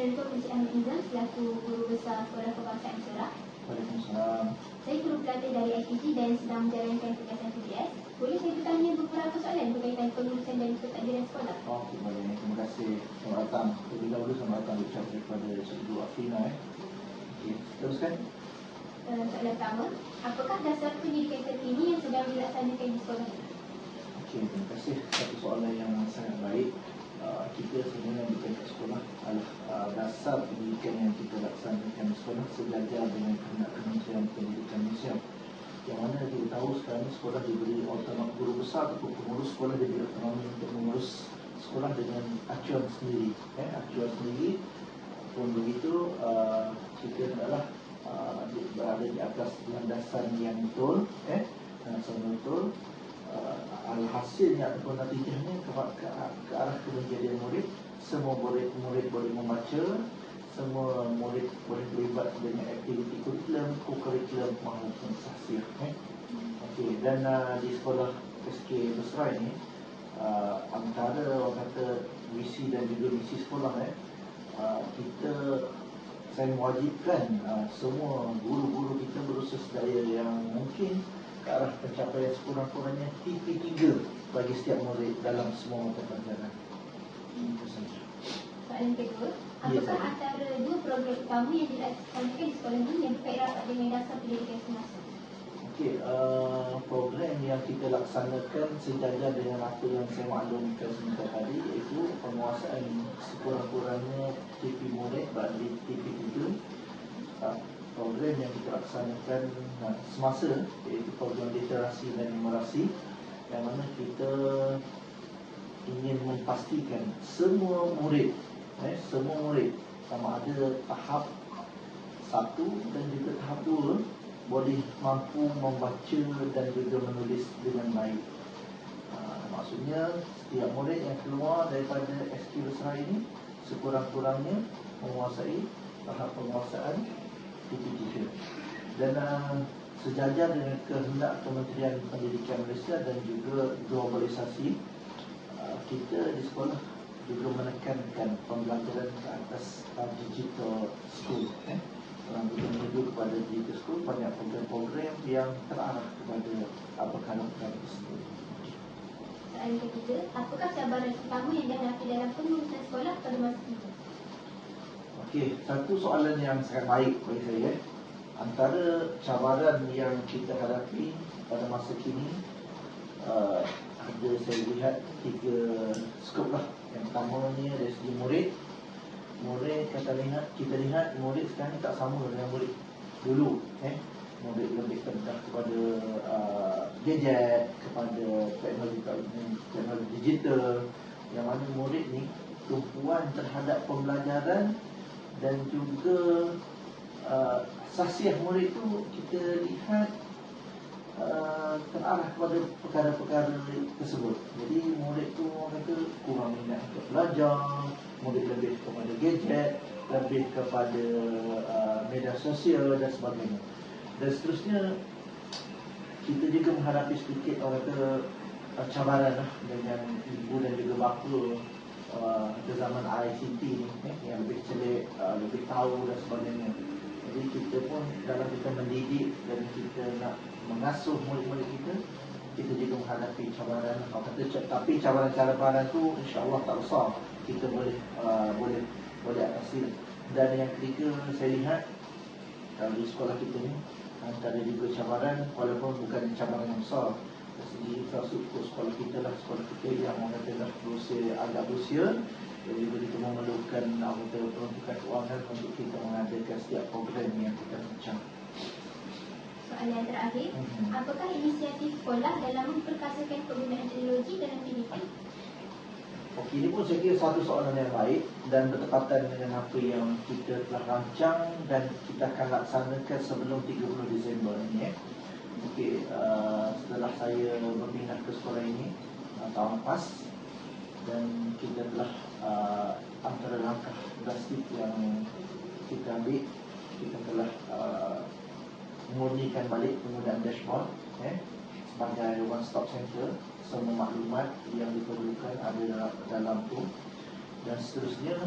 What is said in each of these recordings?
Assalamualaikum Encik Ahmad Nizam selaku Guru Besar Sekolah Kebangsaan. Waalaikumsalam. Saya guru pelatih dari IPG dan sedang menjalankan tugasan PBS. Boleh saya bertanya beberapa soalan berkaitan pengurusan dan pentadbiran sekolah? Okey, boleh. Terima kasih. Selamat datang. Terlebih dahulu selamat datang ucap daripada Cikgu Afina. Eh. Okey, teruskan. Uh, soalan pertama, apakah dasar pendidikan terkini yang sedang dilaksanakan di sekolah? Okey, terima kasih. Satu soalan yang sangat baik. Uh, kita sebenarnya bukan kat sekolah adalah dasar pendidikan yang kita laksanakan di sekolah sejajar dengan kehendak Kementerian Pendidikan Malaysia. Yang mana kita tahu sekarang sekolah diberi otonom guru besar ataupun pengurus sekolah diberi otonomi untuk mengurus sekolah dengan acuan sendiri. Eh, acuan sendiri pun begitu uh, kita adalah uh, berada di atas landasan yang betul, eh, landasan betul uh, alhasilnya ataupun natijahnya ke, ke, ke arah kemenjadian murid semua murid murid boleh membaca semua murid boleh terlibat dengan aktiviti kurikulum, co-curriculum maupun sahsiah eh. Okey dan uh, di sekolah SK Besra ini uh, antara orang kata visi dan juga misi sekolah eh uh, kita saya mewajibkan uh, semua guru-guru kita berusaha sedaya yang mungkin ke arah pencapaian sekurang-kurangnya TP3 bagi setiap murid dalam semua mata pelajaran. Itu saja. Soalan kedua, Ya, apakah saya. antara dua program utama yang dilaksanakan di sekolah ini yang berkait rapat dengan dasar pendidikan semasa? Okey, uh, program yang kita laksanakan sejajar dengan apa yang saya maklumkan sebentar tadi iaitu penguasaan sekurang-kurangnya TP murid bagi TP3 uh, program yang kita laksanakan semasa iaitu program literasi dan numerasi yang mana kita ingin memastikan semua murid eh, semua murid sama ada tahap satu dan juga tahap dua boleh mampu membaca dan juga menulis dengan baik. Uh, maksudnya setiap murid yang keluar daripada SQ Besar ini sekurang-kurangnya menguasai tahap penguasaan TP3 dan uh, sejajar dengan kehendak Kementerian Pendidikan Malaysia dan juga globalisasi uh, kita di sekolah juga menekankan pembelajaran ke atas uh, digital school eh orang kita menuju kepada digital school banyak program-program yang terarah kepada uh, perkara-perkara tersebut. Soalan ketiga, apakah cabaran utama yang dihadapi dalam pengurusan sekolah pada masa ini? Okey, satu soalan yang sangat baik bagi saya. eh. Antara cabaran yang kita hadapi pada masa kini uh, ada saya lihat tiga skop lah. Yang pertamanya dari segi murid. Murid kata lihat kita lihat murid sekarang tak sama dengan murid dulu. Eh, murid lebih terdedah kepada uh, gadget, kepada teknologi teknologi digital. Yang mana murid ni tumpuan terhadap pembelajaran dan juga uh, sahsiah murid tu kita lihat uh, terarah kepada perkara-perkara tersebut. Jadi murid tu orang kata kurang minat untuk belajar, murid lebih kepada gadget, lebih kepada uh, media sosial dan sebagainya. Dan seterusnya kita juga menghadapi sedikit orang kata uh, cabaran lah dengan ibu dan juga bapa uh, ke zaman ICT ni eh, yang lebih celik, uh, lebih tahu dan sebagainya. Jadi kita pun dalam kita mendidik dan kita nak mengasuh murid-murid kita, kita juga menghadapi cabaran. Kalau kata tapi cabaran-cabaran tu insya-Allah tak besar. Kita boleh uh, boleh boleh atasi. Dan yang ketiga saya lihat kalau di sekolah kita ni antara juga cabaran walaupun bukan cabaran yang besar segi infrastruktur sekolah kita lah sekolah kita yang orang kata dah berusia agak berusia jadi begitu memerlukan anggota peruntukan kewangan untuk kita mengadakan setiap program yang kita rancang. Soalan terakhir, Mhm. apakah inisiatif sekolah dalam memperkasakan penggunaan teknologi dalam pendidikan? Okey, ini pun saya kira satu soalan yang baik dan bertepatan dengan apa yang kita telah rancang dan kita akan laksanakan sebelum 30 Disember ini. Eh. Okey, uh, setelah saya berpindah ke sekolah ini uh, tahun lepas dan kita telah uh, antara langkah drastik yang kita ambil, kita telah uh, memurnikan balik penggunaan dashboard eh, sebagai one stop center. Semua maklumat yang diperlukan ada dalam, dalam tu. Dan seterusnya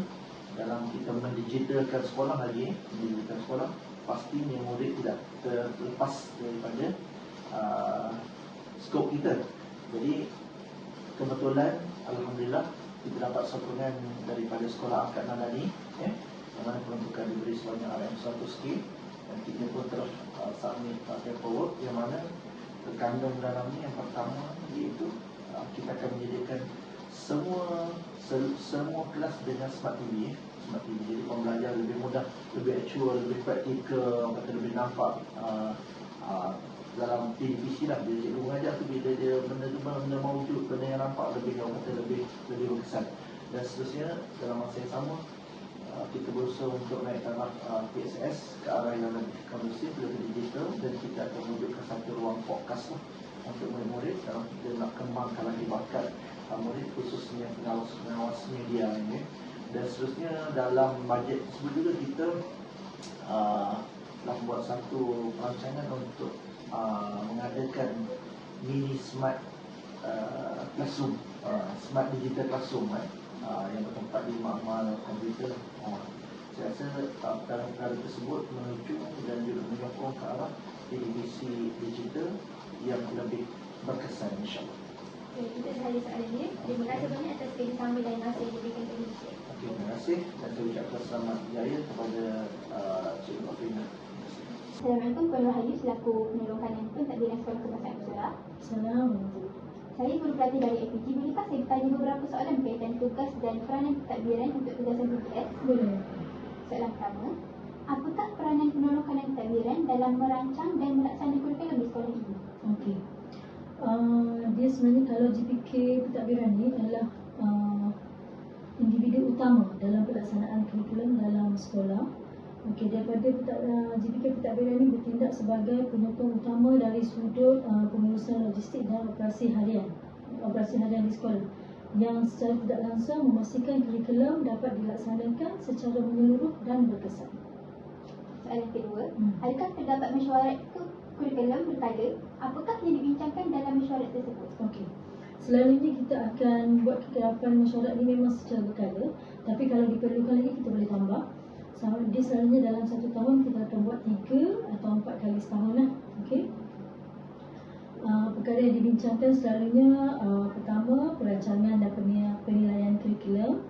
dalam kita mendigitalkan sekolah lagi, mendigitalkan sekolah, pastinya murid tidak terlepas daripada uh, skop kita. Jadi kebetulan Alhamdulillah kita dapat sokongan daripada sekolah Akad Nanani ya, yang mana peruntukan diberi sebanyak RM100K dan kita pun terus uh, submit uh, paperwork yang mana terkandung dalam ni yang pertama iaitu uh, kita akan menyediakan semua se, semua kelas dengan smart TV ya. smart TV jadi pembelajar lebih mudah lebih actual lebih praktikal orang kata lebih nampak uh, uh, dalam PDPC lah. Dia cikgu mengajar tu bila dia benda tu benda mewujud benda yang nampak lebih orang kata lebih lebih berkesan. Dan seterusnya dalam masa yang sama uh, kita berusaha untuk naik taraf uh, PSS ke arah yang lebih kondusif lebih digital dan kita akan wujudkan satu ruang podcast lah untuk murid-murid dalam kita nak kembangkan lagi bakat murid khususnya pengawas pengawas media ini dan seterusnya dalam bajet tersebut juga kita uh, telah buat satu perancangan untuk uh, mengadakan mini smart uh, classroom, uh, smart digital classroom eh, uh, yang bertempat di makmal komputer. Uh, saya rasa uh, perkara-perkara tersebut menuju dan juga menyokong ke arah edukasi digital yang lebih berkesan insyaAllah. Okay, kita sahaja soalan dia. Terima kasih banyak atas kerjasama dan masa yang diberikan kepada saya. Okay, terima kasih saya ucapkan selamat jaya kepada uh, Cikgu Afina. Assalamualaikum Puan Rahayu selaku penolong kanan pentadbiran sekolah kebangsaan Pusara. Assalamualaikum. Saya guru pelatih dari APG. Bolehkah saya bertanya beberapa soalan berkaitan tugas dan peranan pentadbiran untuk tugasan PPS? Boleh. Soalan pertama, apakah peranan penolong kanan pentadbiran dalam merancang dan melaksanakan kurikulum di sekolah ini? Okey. Uh, dia sebenarnya kalau GPK pentadbiran ni adalah uh, individu utama dalam pelaksanaan kurikulum dalam sekolah. Okey, daripada uh, GPK pentadbiran ni bertindak sebagai penyokong utama dari sudut uh, pengurusan logistik dan operasi harian. Operasi harian di sekolah yang secara tidak langsung memastikan kurikulum dapat dilaksanakan secara menyeluruh dan berkesan. Soalan kedua, Hmm. adakah terdapat mesyuarat ke- kurikulum berkala? Apakah yang dibincangkan dalam mesyuarat tersebut? Okey. Selalunya kita akan buat kekerapan mesyuarat ni memang secara berkala Tapi kalau diperlukan lagi kita boleh tambah Dia selalunya dalam satu tahun kita akan buat tiga atau empat kali setahun lah Okey uh, Perkara yang dibincangkan selalunya uh, Pertama, perancangan dan penilaian, kurikulum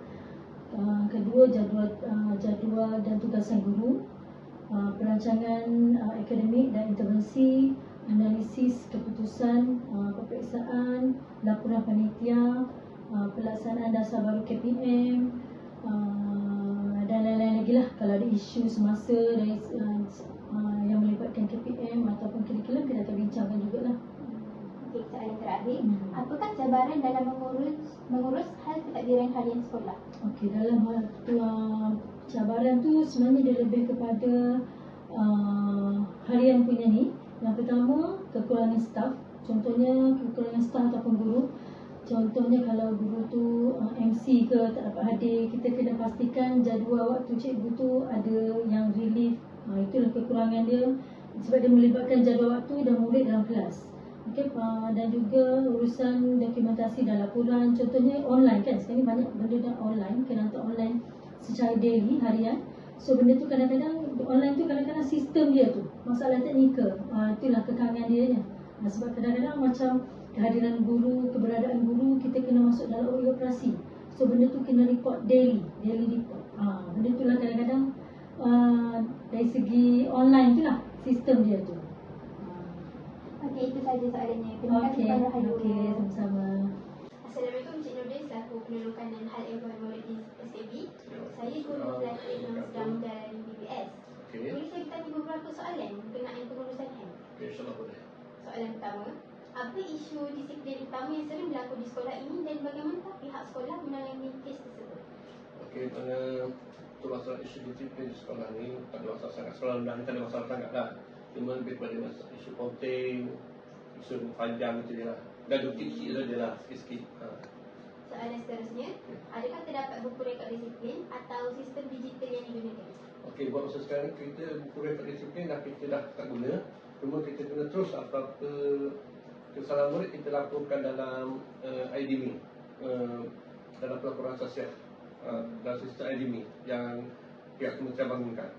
uh, Kedua, jadual, uh, jadual dan tugasan guru Perancangan uh, akademik dan intervensi analisis keputusan, uh, peperiksaan, laporan panitia, uh, pelaksanaan dasar baru KPM uh, dan lain-lain lagi lah kalau ada isu semasa dari uh, uh, yang melibatkan KPM ataupun kurikulum kita akan bincangkan jugalah. Okey, soalan terakhir, Hmm. apakah cabaran dalam mengurus mengurus hal pentadbiran harian sekolah? Okey, dalam hal uh, cabaran tu sebenarnya dia lebih kepada uh, harian punya ni. Yang pertama, kekurangan staf. Contohnya kekurangan staf ataupun guru. Contohnya kalau guru tu uh, MC ke tak dapat hadir, kita kena pastikan jadual waktu cikgu tu ada yang relief. Uh, itulah kekurangan dia sebab dia melibatkan jadual waktu dan murid dalam kelas. Okay, uh, dan juga urusan dokumentasi dan laporan contohnya online kan sekarang ni banyak benda dah online kena hantar online secara daily harian. So benda tu kadang-kadang online tu kadang-kadang sistem dia tu. Masalah teknikal. Uh, itulah kekangan dia nya uh, sebab kadang-kadang macam kehadiran guru keberadaan guru kita kena masuk dalam operasi. So benda tu kena report daily daily report. Uh, benda tu lah kadang-kadang uh, dari segi online tu lah sistem dia tu. Okey, itu saja soalannya. Terima kasih Okey, Puan Rahayu. okey, sama-sama. Assalamualaikum Penolong kanan hal ehwal murid di SAB. Saya guru pelatih yang sedang menjalani BBS. Okey, Boleh saya bertanya beberapa soalan berkenaan pengurusan HEM? insyaAllah boleh. Soalan pertama, apa isu disiplin utama yang sering berlaku di sekolah ini dan bagaimana pihak sekolah menangani kes tersebut? Okey, mana tu masalah isu disiplin di sekolah ni tak ada masalah sangat. Sekolah rendah ni tak ada masalah sangat lah. Cuma lebih pada masalah isu penting, isu panjang itu je lah. Gaduh kecil saja lah, sikit-sikit. Ha. Soalan seterusnya, adakah terdapat buku rekod disiplin atau sistem digital yang digunakan? Okey, buat masa sekarang kita buku rekod disiplin dah kita dah tak guna. Cuma kita kena terus apa-apa kesalahan murid kita laporkan dalam uh, IDMI. Uh, dalam pelaporan sosial. uh, dalam sistem akademi yang pihak kementerian bangunkan.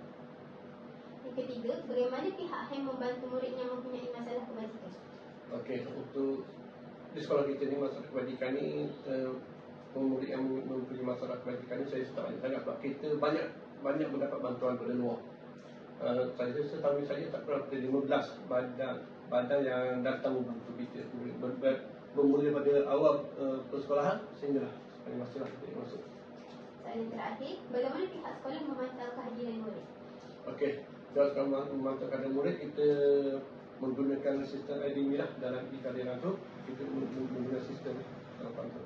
Yang ketiga, bagaimana pihak HEM membantu murid yang mempunyai masalah kebajikan? Okey, untuk di sekolah kita ni masalah kebajikan ni uh, murid yang mempunyai masalah kebajikan ni saya tak banyak sangat sebab kita banyak banyak mendapat bantuan dari luar. Uh, saya setahu saya tak kurang dari 15 badan badan yang datang membantu kita ber, ber, bermula pada awal uh, persekolahan sehinggalah pada masa lah kita masuk. Soalan terakhir, bagaimana pihak sekolah memantau kehadiran murid? Okey, kalau sekarang memantau keadaan murid kita menggunakan sistem IDMI lah dalam di kehadiran tu kita menggunakan sistem pantau.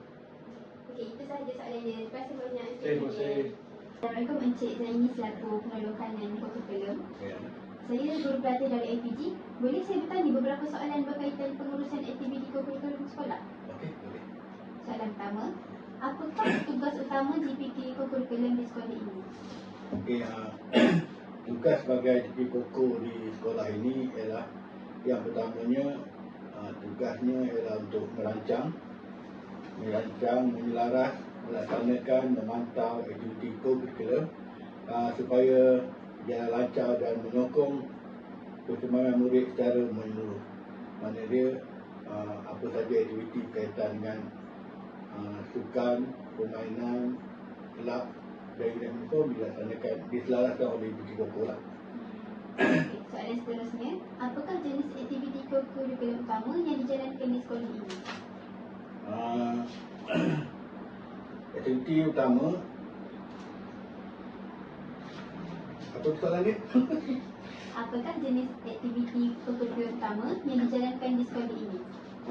Okey, itu sahaja soalan dia. Terima kasih banyak. Terima kasih. Assalamualaikum Encik Zaini selaku pengeluh kanan Kota Pelem. Saya guru pelatih dari APG. Boleh saya bertanya beberapa soalan berkaitan pengurusan aktiviti kurikulum sekolah? Okey, boleh. Soalan pertama, apakah tugas utama GPT kurikulum di sekolah ini? Okey, uh, tugas sebagai Koko di sekolah ini ialah yang pertamanya uh, tugasnya ialah untuk merancang merancang, menyelaras, melaksanakan, memantau aktiviti kurikulum uh, supaya jalan lancar dan menyokong perkembangan murid secara menyeluruh. Mana dia uh, apa saja aktiviti berkaitan dengan uh, sukan, permainan, kelab dan uniform dilaksanakan diselaraskan oleh Bukit Koko lah. Soalan seterusnya, apakah jenis aktiviti kurikulum utama yang dijalankan di sekolah ini? Uh, aktiviti utama apa soalan dia? Apakah jenis aktiviti kurikulum utama yang dijalankan di sekolah ini?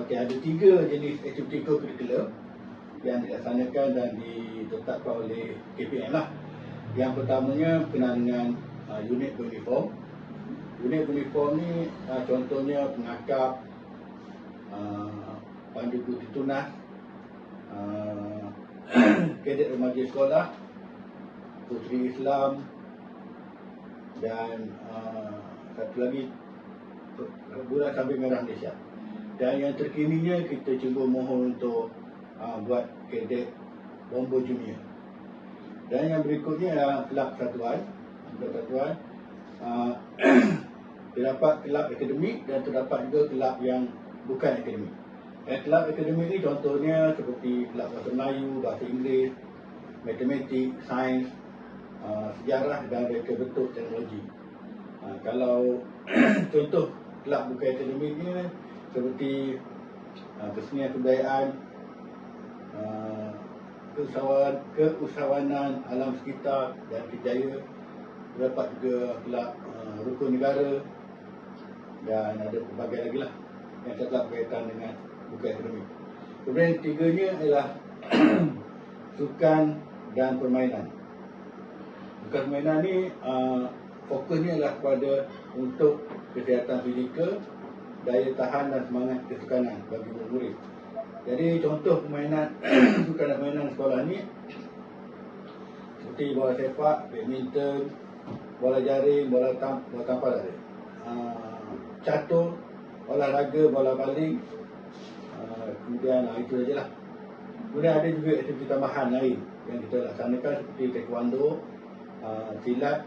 Okey, ada tiga jenis aktiviti kurikulum yang dilaksanakan dan ditetapkan oleh KPM lah. Yang pertamanya berkenaan dengan uh, unit uniform. Unit uniform ni uh, contohnya pengakap, uh, pandu putih tunas, uh, kadet remaja sekolah, puteri Islam dan uh, satu lagi bulan sambil merah Malaysia. Dan yang terkininya kita cuba mohon untuk uh, buat kadet bombo junior. Dan yang berikutnya adalah kelab satuan. Kelab satuan uh, terdapat kelab akademik dan terdapat juga kelab yang bukan akademik. Eh, kelab akademik ni contohnya seperti kelab bahasa Melayu, bahasa Inggeris, matematik, sains, uh, sejarah dan reka bentuk teknologi. Uh, kalau contoh kelab bukan akademiknya seperti uh, kesenian kebudayaan, uh, keusahawan, keusahawanan alam sekitar dan kerjaya, terdapat juga kelab uh, rukun negara dan ada pelbagai lagi lah yang tetap berkaitan dengan bukan akademik. Kemudian yang ketiganya ialah sukan dan permainan. Bukan permainan ni uh, fokusnya adalah kepada untuk kesihatan fizikal, daya tahan dan semangat kesukanan bagi murid. Jadi contoh permainan sukan dan permainan sekolah ni seperti bola sepak, badminton, bola jaring, bola tam, bola tampar ada. Uh, catur, olahraga, bola baling, uh, kemudian uh, itu saja lah. Kemudian ada juga aktiviti tambahan lain yang kita laksanakan seperti taekwondo, uh, silat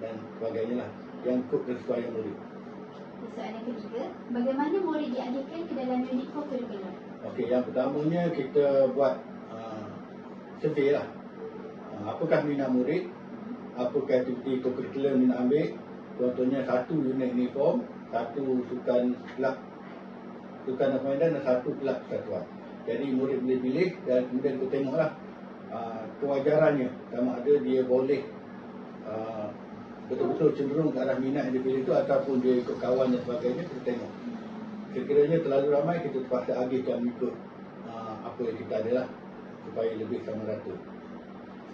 dan sebagainya lah yang ikut kesesuaian murid. Soalan ketiga, bagaimana murid dialihkan ke dalam unit kurikulum? Okey, yang pertamanya kita buat uh, survey lah. Uh, apakah minat murid? Apakah aktiviti kurikulum yang nak ambil? Contohnya satu unit uniform, satu sukan kelab sukan permainan dan satu kelab kesatuan. Jadi murid boleh pilih dan kemudian kita tengoklah uh, kewajarannya sama ada dia boleh uh, betul-betul cenderung ke arah minat yang dipilih itu ataupun dia ikut kawan dan sebagainya kita tengok. Sekiranya terlalu ramai kita terpaksa agihkan mengikut uh, apa yang kita ada lah supaya lebih sama rata.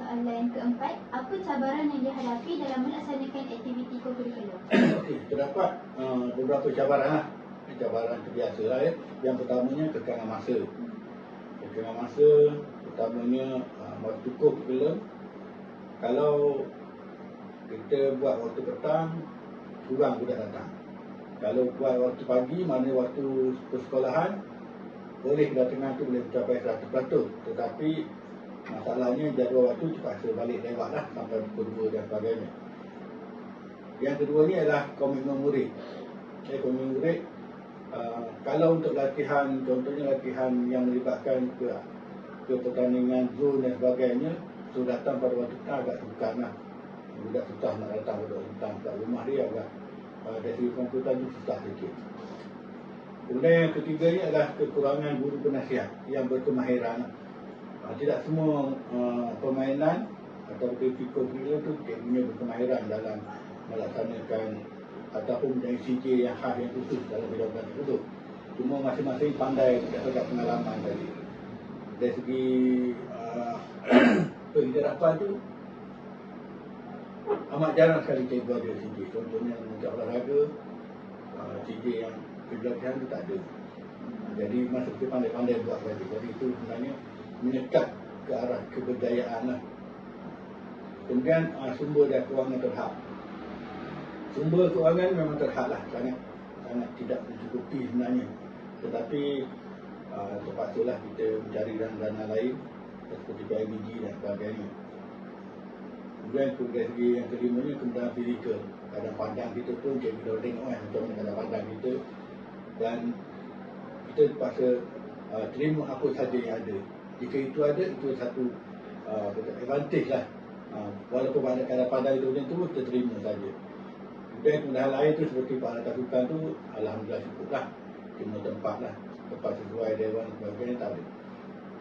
Soalan keempat, apa cabaran yang dihadapi dalam melaksanakan aktiviti kurikulum? Okey, terdapat uh, beberapa cabaran lah. Cabaran terbiasa lah ya. Yang pertamanya kekangan masa. Kekangan masa, pertamanya uh, waktu kurikulum. Kalau kita buat waktu petang, kurang budak datang. Kalau buat waktu pagi, mana waktu persekolahan, boleh kedatangan tu boleh mencapai 100%. Tetapi Masalahnya jadual waktu terpaksa balik lewat lah sampai pukul 2 dan sebagainya. Yang kedua ni adalah komitmen murid. Okay, komitmen murid uh, kalau untuk latihan, contohnya latihan yang melibatkan ke ke pertandingan zone dan sebagainya, so datang pada waktu kita agak sukar lah. Budak susah nak datang pada waktu petang. Kat rumah dia agak uh, dari segi komputer tu susah sikit. Kemudian yang ketiganya adalah kekurangan guru penasihat yang berkemahiran. Uh, tidak semua uh, permainan atau kritikal itu dia punya berkemahiran dalam melaksanakan ataupun dengan CJ yang khas yang khusus dalam bidang tersebut. Cuma masing-masing pandai berdasarkan pengalaman tadi. Dari segi uh, penghidarapan tu amat jarang sekali cikgu ada CJ. Contohnya untuk olahraga, uh, CJ yang kejadian tu tak ada. Jadi masa kita pandai-pandai buat tadi. Jadi itu sebenarnya menyekat ke arah keberdayaan lah. Kemudian uh, sumber dan kewangan terhad. Sumber keuangan memang terhad lah sangat sangat tidak mencukupi sebenarnya. Tetapi uh, terpaksalah kita mencari dana-dana lain seperti PIBG dan sebagainya. Kemudian dari segi yang kelimanya kemudahan fizikal. Kadang pandang kita pun cikgu dah tengok kan macam mana kadang pandang kita. Dan kita terpaksa uh, terima apa saja yang ada jika itu ada itu satu uh, advantage lah. Uh, walaupun pada kadang pandang itu macam tu kita terima saja. Dan kemudahan lain tu seperti Pak Anak Sukan tu Alhamdulillah cukup lah. Cuma tempat lah. Tempat sesuai dewan dan sebagainya tak ada.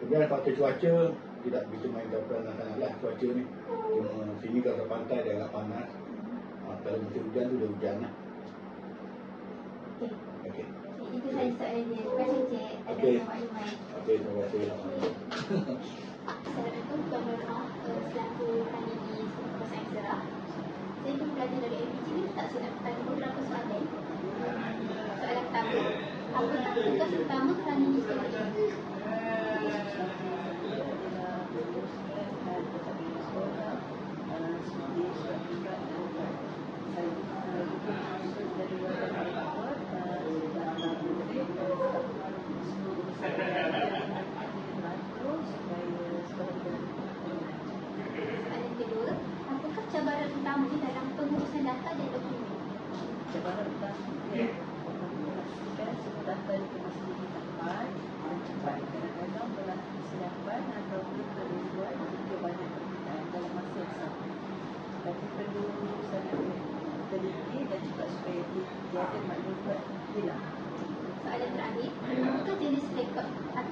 Kemudian faktor cuaca Tidak begitu main peranan sangat lah cuaca ni. Cuma sini kalau pantai dia agak panas. Ha, Kalau musim hujan tu dia hujan lah. Okey. Okey. Itu saja soalan dia. Terima kasih Cik. Atas Okey. maklumat. Okey terima kasih Assalamualaikum Tuan Nurul uh, Selaku peneliti Kursus Aksara Saya pun belajar dari LPG ni Tak silap bertanya beberapa soalan Soalan pertama. Apakah tugas utama kerana di sekolah ini? Soalan kedua Apakah cabaran utamanya dalam pengurusan data dan dokumen? Cabaran utamanya memastikan semua data itu masih didapat dan cepat. Kadang-kadang berlaku kesilapan ataupun keliruan jika banyak permintaan dalam masa yang sama. Tapi perlu sangat teliti dan juga supaya di- tiada maklumat hilang. Soalan terakhir Apakah jenis rekod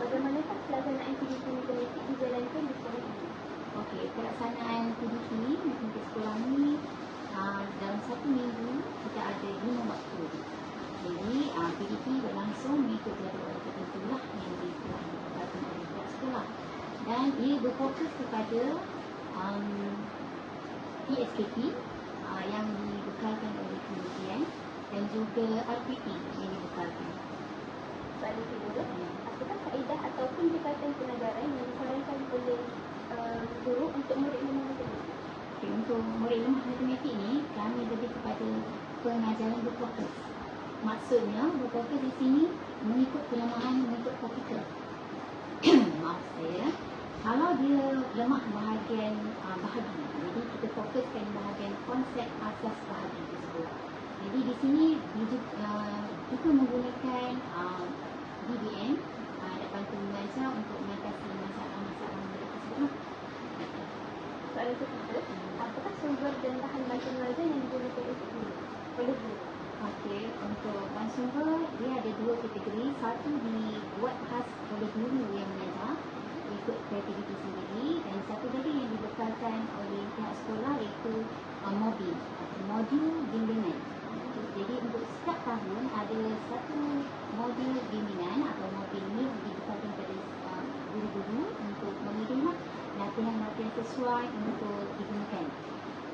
Bagaimanakah pelaksanaan PDP matematik dijalankan di sekolah ini? Okey, pelaksanaan PDP matematik sekolah ni uh, dalam satu minggu kita ada lima waktu. Jadi uh, PDP berlangsung mengikut jadual tertentu lah yang ditetapkan oleh pihak sekolah dan ia berfokus kepada um, PSKP uh, yang dibekalkan oleh kementerian dan juga RPT yang dibekalkan. Soalan kedua, apakah kaedah ataupun pendekatan penagaran yang disarankan oleh uh, guru untuk murid lemah matematik? Okay, untuk murid lemah matematik ni, kami lebih kepada pengajaran berfokus. Maksudnya, berfokus di sini mengikut kelemahan mengikut partikel. Maaf saya. Kalau dia lemah bahagian uh, bahagi, jadi kita fokuskan bahagian konsep asas bahagi tersebut. Jadi di sini dia juga, uh, kita menggunakan uh, DBM uh, ada bantu mengajar untuk mengatasi masalah-masalah mereka tersebut. Soalan ketiga, apakah sumber dan bahan bantuan mengajar yang digunakan oleh guru? Oleh guru. Okey, untuk bahan sumber dia ada dua kategori. Satu dibuat khas oleh guru yang mengajar ikut kreativiti sendiri dan satu lagi yang dibekalkan oleh pihak sekolah iaitu uh, mobil atau modul bimbingan. Jadi untuk setiap tahun ada satu modul bimbingan atau mobil ni dibekalkan pada uh, guru-guru untuk lah latihan-latihan sesuai untuk digunakan.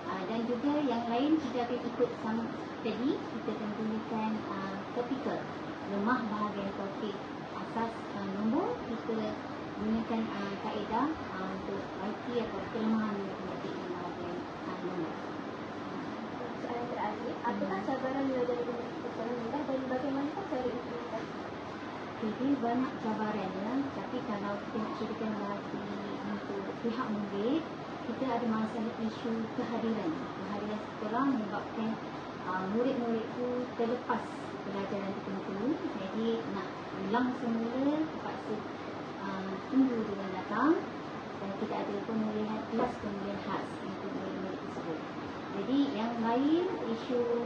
Uh, dan juga yang lain kita akan ikut sama tadi kita akan gunakan uh, topikal lemah bahagian topik asas uh, nombor kita gunakan uh, kaedah uh, untuk IT atau kelemahan matematik bahagian uh, nombor. Soalan terakhir, apakah cabaran belajar dengan persoalan mudah dan bagaimanakah cara implementasi? Jadi banyak cabaran ya, tapi kalau kita nak ceritakan bagi untuk pihak murid, kita ada masalah isu kehadiran. Kehadiran sekolah menyebabkan uh, murid-murid itu terlepas pelajaran tertentu. Jadi nak ulang semula terpaksa uh, tunggu dengan datang dan kita ada pemulihan kelas pemulihan khas untuk murid-murid tersebut. Jadi yang lain isu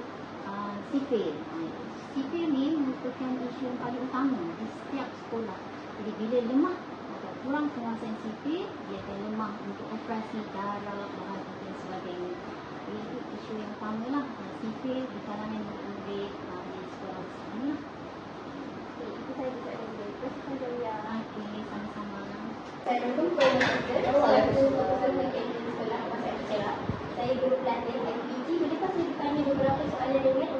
sipil. Uh, sipil ni merupakan isu yang paling utama di setiap sekolah. Jadi bila lemah atau kurang penguasaan sipil, dia akan lemah untuk operasi darah, bahagi dan sebagainya. Jadi itu isu yang utama lah. Uh, sipil di kalangan murid uh, di sekolah lah. Okey, itu saya bisa ada kasih Puan Jamia. Okey, sama-sama. Assalamualaikum Puan Jamia. Selaku peserta kajian sekolah masa. Saya guru pelatih LPG. Bolehkah saya bertanya beberapa soalan ringan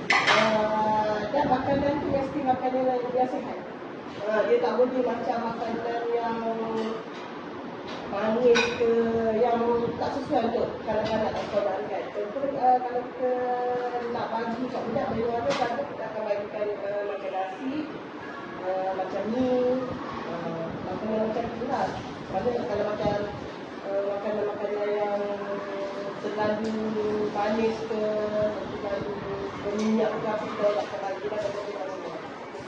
Uh, dan makanan tu mesti makanan yang, yang sihat. Uh, dia tak boleh macam makanan yang manis ke yang tak sesuai untuk kanak-kanak sekolah kan. Contoh uh, kalau kita nak bagi kat budak dari mana kadang kita akan bagikan uh, makan nasi, uh, macam ni, uh, makanan macam tu lah. Kalau, kalau macam uh, makanan-makanan yang terlalu manis ke, terlalu berminyak ke apa kita tak akan bagi lah bagi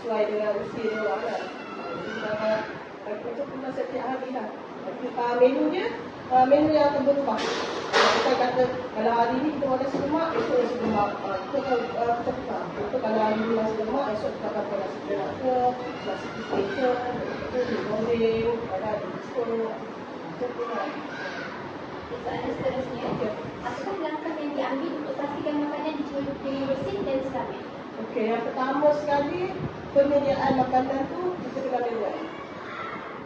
sesuai dengan usia dia orang lah. Jadi kita akan tu lah setiap hari lah. Uh, menunya, uh, menu yang akan berubah. Uh, kita kata kalau hari ni kita makan nasi lemak, esok nasi lemak. Uh, kita akan uh, kita tukar. Contoh kalau hari ni nasi lemak, esok kita akan buat nasi lemak ke, nasi putih ke, ke, nasi goreng, ada disco. Macam tu lah. Soalan seterusnya, apakah langkah yang diambil untuk pastikan makanan dijual bersih dan selamat? Okey, yang pertama sekali penyediaan makanan tu kita kena lihat.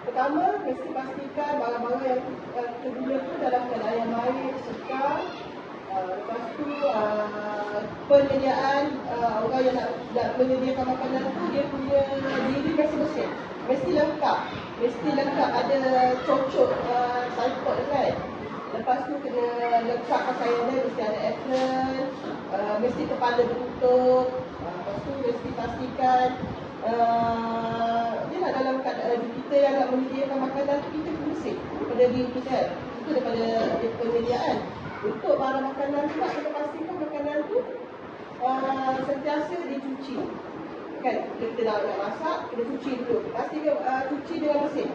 Pertama, mesti pastikan barang-barang yang kita guna tu dalam keadaan yang baik, sekar. Uh, lepas tu, uh, penyediaan uh, orang yang nak, nak menyediakan makanan tu, dia punya diri mesti bersih. Mesti lengkap. Mesti lengkap ada cocok uh, tripod kan. Lepas tu kena lengkap pakaian dia, mesti ada apron, uh, mesti kepala bertutup. Uh, lepas tu mesti pastikan uh, dalam keadaan kita yang nak menyediakan makanan tu kita kena daripada diri kita. Itu daripada penyediaan. Untuk barang makanan tu kita pastikan makanan tu uh, sentiasa dicuci. Kan kita nak, nak masak, kena cuci dulu. Pastikan uh, cuci dengan bersih.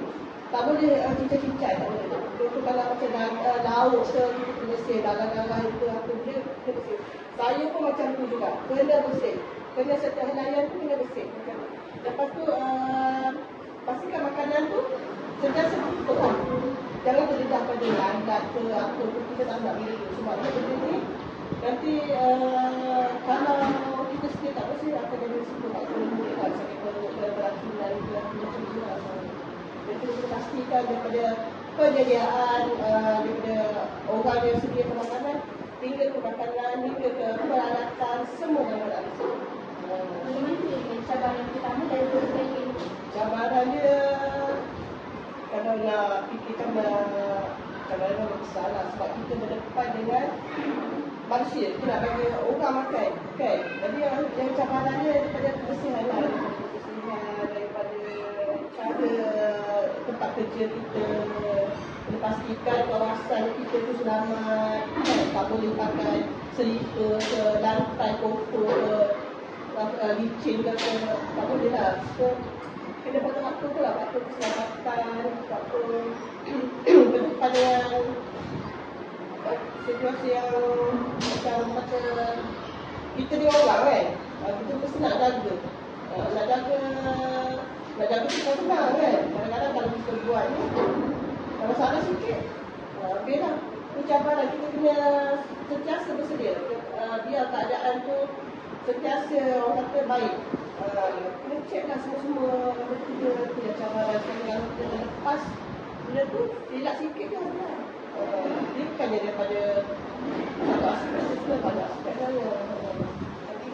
Tak boleh uh, cincang-cincang, tak boleh. Contoh kalau macam uh, lauk ke, kita kena bersih. Dalam-dalam itu apa dia, kena bersih. Saya pun macam tu juga. Kena bersih. Kena setiap helaian tu kena bersih. Macam tu. Lepas tu, uh, pastikan makanan tu sentiasa tutup lah. Jangan terdedah pada landak ke apa tu. Kita tak nak bila tu. Sebab dia benda ni, nanti uh, kalau kita sedia tak bersih, akan jadi risiko tak boleh murid lah. Sampai ke berakiran, berakiran, berakiran. Jadi kita pastikan daripada penyediaan, uh, daripada orang yang sediakan makanan, hingga ke makanan, hingga ke peralatan, semua yang ada. Bagaimana cabaran pertama dari program ini? Cabaran dia kalau nak fikirkan cabaran yang besar lah sebab kita berdepan dengan manusia. Kita nak bagi orang makan kan? Jadi yang, yang cabaran dia daripada kebersihan lah. Daripada cara kerja kita pastikan kawasan kita tu selamat kan? tak boleh pakai selipar ke lantai kotor ke uh, licin ke apa, tak boleh lah so kena betul-betul tu lah, betul keselamatan, betul pada yang eh, situasi yang macam kata kita ni orang kan, ah, kita mesti nak jaga. Ah, Nak jaga, nak jaga kita senang kan. Kadang-kadang kalau kita buat ni, kalau salah sikit, ah, okey lah. Itu cabaran kita kena sentiasa bersedia. Ah, Biar keadaan tu sentiasa orang kata baik. Ah, Kena check lah semua-semua betul punya cabaran. Kalau kita dah lepas, benda tu relax sikit kan. Ah, Dia bukannya daripada satu aspek, pada aspek lain.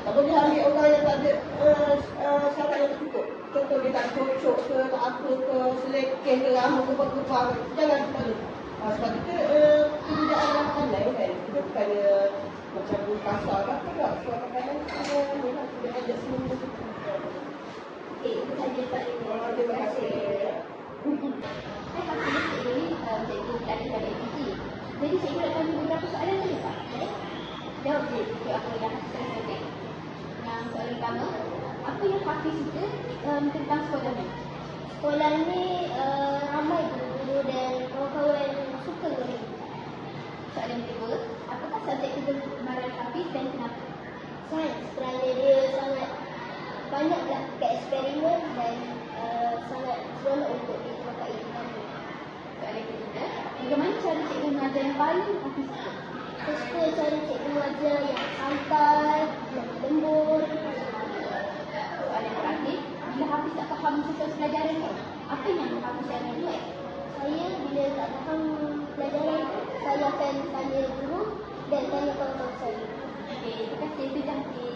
Tak boleh ambil orang yang tak ada uh, uh, syarat yang tertutup. Contoh dia tak cocok ke, tak apa ke, selekeh ke, rambut gebang-gebang. Jangan ada. Uh, sebab kita uh, kebudayaan orang pandai kan. Kita bukannya macam kasar ke apa tak. Sebab kadang-kadang kita lah, kita ajak semua. Eh, itu saja Pak Lim. Oh, terima kasih. Saya Hafiz Cikgu uh, Cikgu Tadi pada FPT. Jadi cikgu nak tanya beberapa soalan tadi Pak. Eh? Jawab je untuk apa yang saya sebut. Soalan pertama, apa yang Hafiz suka um, tentang sekolah ni? Sekolah ni uh, ramai guru dan kawan-kawan suka goreng. Soalan kedua, apakah subjek kegemaran Hafiz dan kenapa? Sains kerana dia sangat banyak lakukan eksperimen dan uh, sangat seronok untuk dengan dia. Soalan ketiga, bagaimana cara cikgu mengajar yang paling Hafiz suka? Saya suka cara cikgu mengajar yang santai, yang lembut. Soalan terakhir, bila Hafiz tak faham sesuatu pelajaran ni, apa yang Hafiz akan buat? Saya bila tak faham pelajaran, saya akan tanya guru dan tanya kawan-kawan saya. Okey, terima kasih. Itu dah